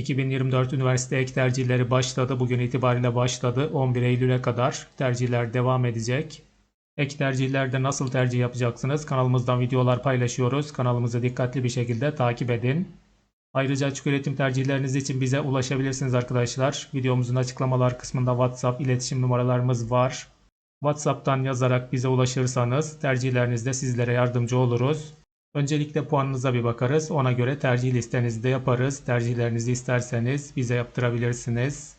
2024 üniversite ek tercihleri başladı. Bugün itibariyle başladı. 11 Eylül'e kadar tercihler devam edecek. Ek tercihlerde nasıl tercih yapacaksınız? Kanalımızdan videolar paylaşıyoruz. Kanalımızı dikkatli bir şekilde takip edin. Ayrıca açık öğretim tercihleriniz için bize ulaşabilirsiniz arkadaşlar. Videomuzun açıklamalar kısmında WhatsApp iletişim numaralarımız var. WhatsApp'tan yazarak bize ulaşırsanız tercihlerinizde sizlere yardımcı oluruz. Öncelikle puanınıza bir bakarız. Ona göre tercih listenizi de yaparız. Tercihlerinizi isterseniz bize yaptırabilirsiniz.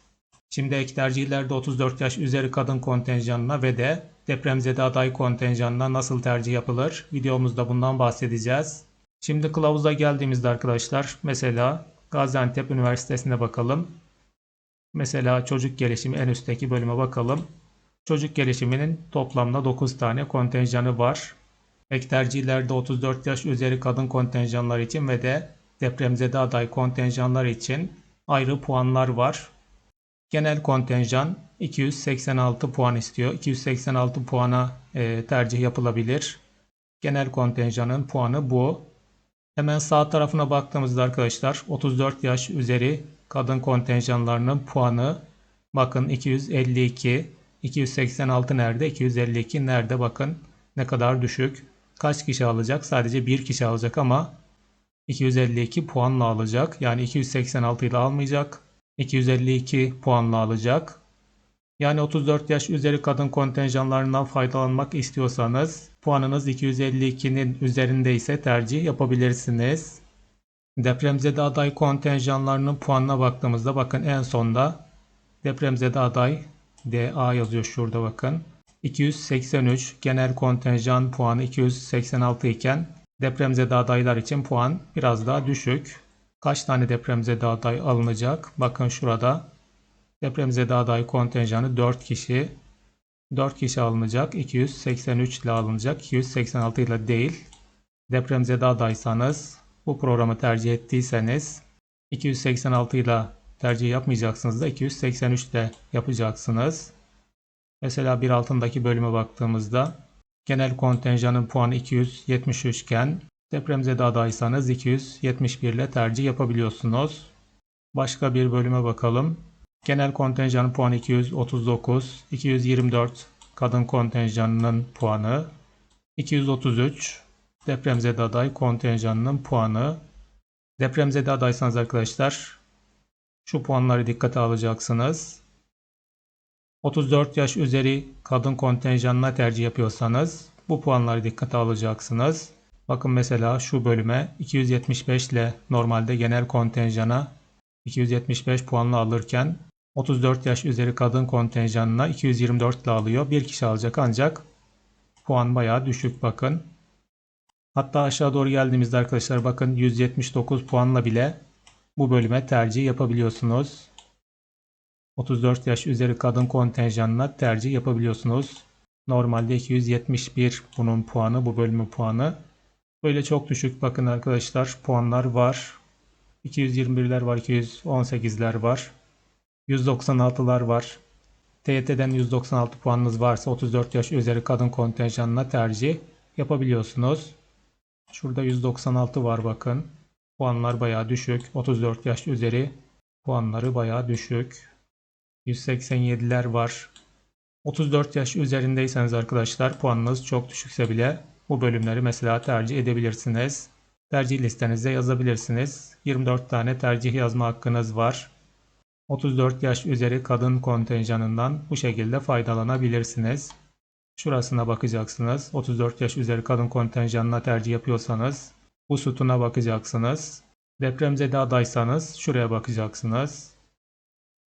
Şimdi ek tercihlerde 34 yaş üzeri kadın kontenjanına ve de depremzede aday kontenjanına nasıl tercih yapılır? Videomuzda bundan bahsedeceğiz. Şimdi kılavuza geldiğimizde arkadaşlar mesela Gaziantep Üniversitesi'ne bakalım. Mesela çocuk gelişimi en üstteki bölüme bakalım. Çocuk gelişiminin toplamda 9 tane kontenjanı var. Ek tercihlerde 34 yaş üzeri kadın kontenjanlar için ve de depremzede aday kontenjanlar için ayrı puanlar var. Genel kontenjan 286 puan istiyor. 286 puana e, tercih yapılabilir. Genel kontenjanın puanı bu. Hemen sağ tarafına baktığımızda arkadaşlar 34 yaş üzeri kadın kontenjanlarının puanı bakın 252 286 nerede 252 nerede bakın ne kadar düşük kaç kişi alacak sadece bir kişi alacak ama 252 puanla alacak yani 286 ile almayacak 252 puanla alacak yani 34 yaş üzeri kadın kontenjanlarından faydalanmak istiyorsanız puanınız 252'nin üzerinde ise tercih yapabilirsiniz. Depremzede aday kontenjanlarının puanına baktığımızda bakın en sonda depremzede aday DA yazıyor şurada bakın. 283 genel kontenjan puanı 286 iken depremzede adaylar için puan biraz daha düşük. Kaç tane depremzede aday alınacak? Bakın şurada depremzede aday kontenjanı 4 kişi. 4 kişi alınacak. 283 ile alınacak. 286 ile değil. Depremzede adaysanız bu programı tercih ettiyseniz 286 ile tercih yapmayacaksınız da 283 ile yapacaksınız. Mesela bir altındaki bölüme baktığımızda genel kontenjanın puanı 273 iken depremzede adaysanız 271 ile tercih yapabiliyorsunuz. Başka bir bölüme bakalım. Genel kontenjanın puanı 239, 224 kadın kontenjanının puanı, 233 depremzede aday kontenjanının puanı. Depremzede adaysanız arkadaşlar şu puanları dikkate alacaksınız. 34 yaş üzeri kadın kontenjanına tercih yapıyorsanız bu puanları dikkate alacaksınız. Bakın mesela şu bölüme 275 ile normalde genel kontenjana 275 puanla alırken 34 yaş üzeri kadın kontenjanına 224 ile alıyor. Bir kişi alacak ancak puan bayağı düşük bakın. Hatta aşağı doğru geldiğimizde arkadaşlar bakın 179 puanla bile bu bölüme tercih yapabiliyorsunuz. 34 yaş üzeri kadın kontenjanına tercih yapabiliyorsunuz. Normalde 271 bunun puanı, bu bölümün puanı. Böyle çok düşük bakın arkadaşlar puanlar var. 221'ler var, 218'ler var. 196'lar var. TYT'den 196 puanınız varsa 34 yaş üzeri kadın kontenjanına tercih yapabiliyorsunuz. Şurada 196 var bakın. Puanlar bayağı düşük. 34 yaş üzeri puanları bayağı düşük. 187'ler var. 34 yaş üzerindeyseniz arkadaşlar puanınız çok düşükse bile bu bölümleri mesela tercih edebilirsiniz. Tercih listenize yazabilirsiniz. 24 tane tercih yazma hakkınız var. 34 yaş üzeri kadın kontenjanından bu şekilde faydalanabilirsiniz. Şurasına bakacaksınız. 34 yaş üzeri kadın kontenjanına tercih yapıyorsanız bu sütuna bakacaksınız. Depremzede adaysanız şuraya bakacaksınız.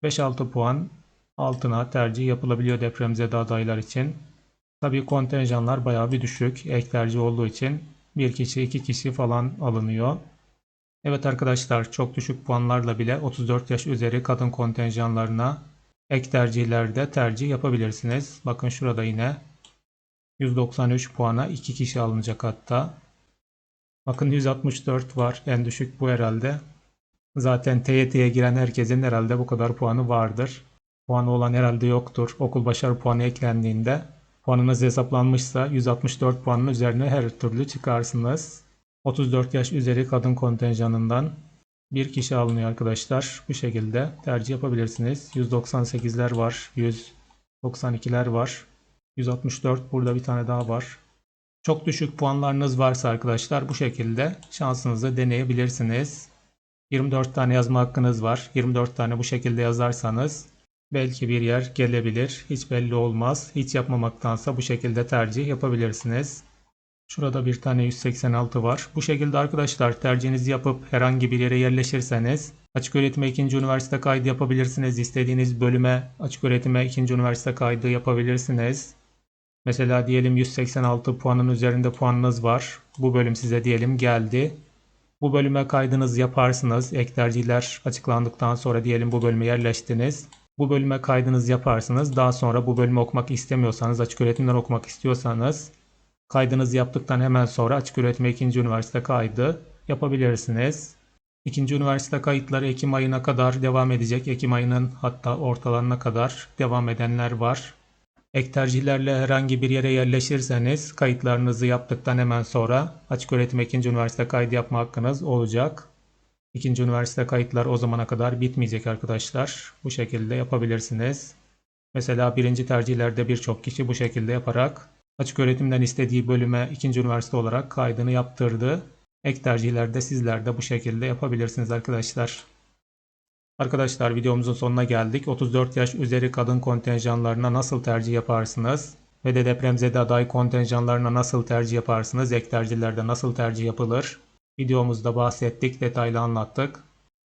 5-6 puan altına tercih yapılabiliyor depremzede adaylar için. Tabi kontenjanlar bayağı bir düşük. Ek tercih olduğu için bir kişi iki kişi falan alınıyor. Evet arkadaşlar çok düşük puanlarla bile 34 yaş üzeri kadın kontenjanlarına ek tercihlerde tercih yapabilirsiniz. Bakın şurada yine 193 puana 2 kişi alınacak hatta. Bakın 164 var. En düşük bu herhalde. Zaten TYT'ye giren herkesin herhalde bu kadar puanı vardır. Puanı olan herhalde yoktur. Okul başarı puanı eklendiğinde puanınız hesaplanmışsa 164 puanın üzerine her türlü çıkarsınız. 34 yaş üzeri kadın kontenjanından Bir kişi alınıyor arkadaşlar. Bu şekilde tercih yapabilirsiniz. 198'ler var. 192'ler var. 164 burada bir tane daha var. Çok düşük puanlarınız varsa arkadaşlar bu şekilde şansınızı deneyebilirsiniz. 24 tane yazma hakkınız var. 24 tane bu şekilde yazarsanız belki bir yer gelebilir. Hiç belli olmaz. Hiç yapmamaktansa bu şekilde tercih yapabilirsiniz. Şurada bir tane 186 var. Bu şekilde arkadaşlar tercihinizi yapıp herhangi bir yere yerleşirseniz açık öğretime ikinci üniversite kaydı yapabilirsiniz. İstediğiniz bölüme açık öğretime ikinci üniversite kaydı yapabilirsiniz. Mesela diyelim 186 puanın üzerinde puanınız var. Bu bölüm size diyelim geldi. Bu bölüme kaydınız yaparsınız. Ek tercihler açıklandıktan sonra diyelim bu bölüme yerleştiniz. Bu bölüme kaydınız yaparsınız. Daha sonra bu bölümü okumak istemiyorsanız, açık öğretimden okumak istiyorsanız kaydınızı yaptıktan hemen sonra açık öğretime ikinci üniversite kaydı yapabilirsiniz. İkinci üniversite kayıtları Ekim ayına kadar devam edecek. Ekim ayının hatta ortalarına kadar devam edenler var. Ek tercihlerle herhangi bir yere yerleşirseniz kayıtlarınızı yaptıktan hemen sonra açık öğretim ikinci üniversite kaydı yapma hakkınız olacak. İkinci üniversite kayıtlar o zamana kadar bitmeyecek arkadaşlar. Bu şekilde yapabilirsiniz. Mesela birinci tercihlerde birçok kişi bu şekilde yaparak açık öğretimden istediği bölüme ikinci üniversite olarak kaydını yaptırdı. Ek tercihlerde sizler de bu şekilde yapabilirsiniz arkadaşlar. Arkadaşlar videomuzun sonuna geldik. 34 yaş üzeri kadın kontenjanlarına nasıl tercih yaparsınız? Ve de depremzede aday kontenjanlarına nasıl tercih yaparsınız? Ek tercihlerde nasıl tercih yapılır? Videomuzda bahsettik, detaylı anlattık.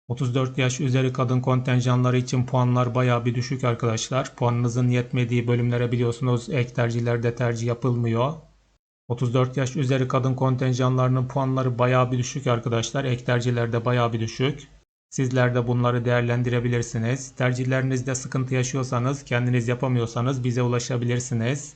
34 yaş üzeri kadın kontenjanları için puanlar bayağı bir düşük arkadaşlar. Puanınızın yetmediği bölümlere biliyorsunuz ek tercihlerde tercih yapılmıyor. 34 yaş üzeri kadın kontenjanlarının puanları bayağı bir düşük arkadaşlar. Ek tercihlerde bayağı bir düşük. Sizler de bunları değerlendirebilirsiniz. Tercihlerinizde sıkıntı yaşıyorsanız, kendiniz yapamıyorsanız bize ulaşabilirsiniz.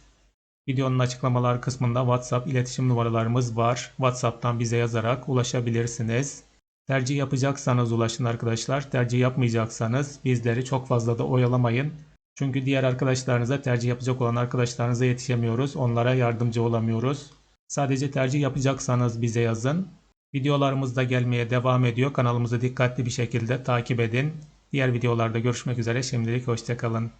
Videonun açıklamalar kısmında WhatsApp iletişim numaralarımız var. WhatsApp'tan bize yazarak ulaşabilirsiniz. Tercih yapacaksanız ulaşın arkadaşlar. Tercih yapmayacaksanız bizleri çok fazla da oyalamayın. Çünkü diğer arkadaşlarınıza tercih yapacak olan arkadaşlarınıza yetişemiyoruz. Onlara yardımcı olamıyoruz. Sadece tercih yapacaksanız bize yazın. Videolarımız da gelmeye devam ediyor. Kanalımızı dikkatli bir şekilde takip edin. Diğer videolarda görüşmek üzere. Şimdilik hoşçakalın.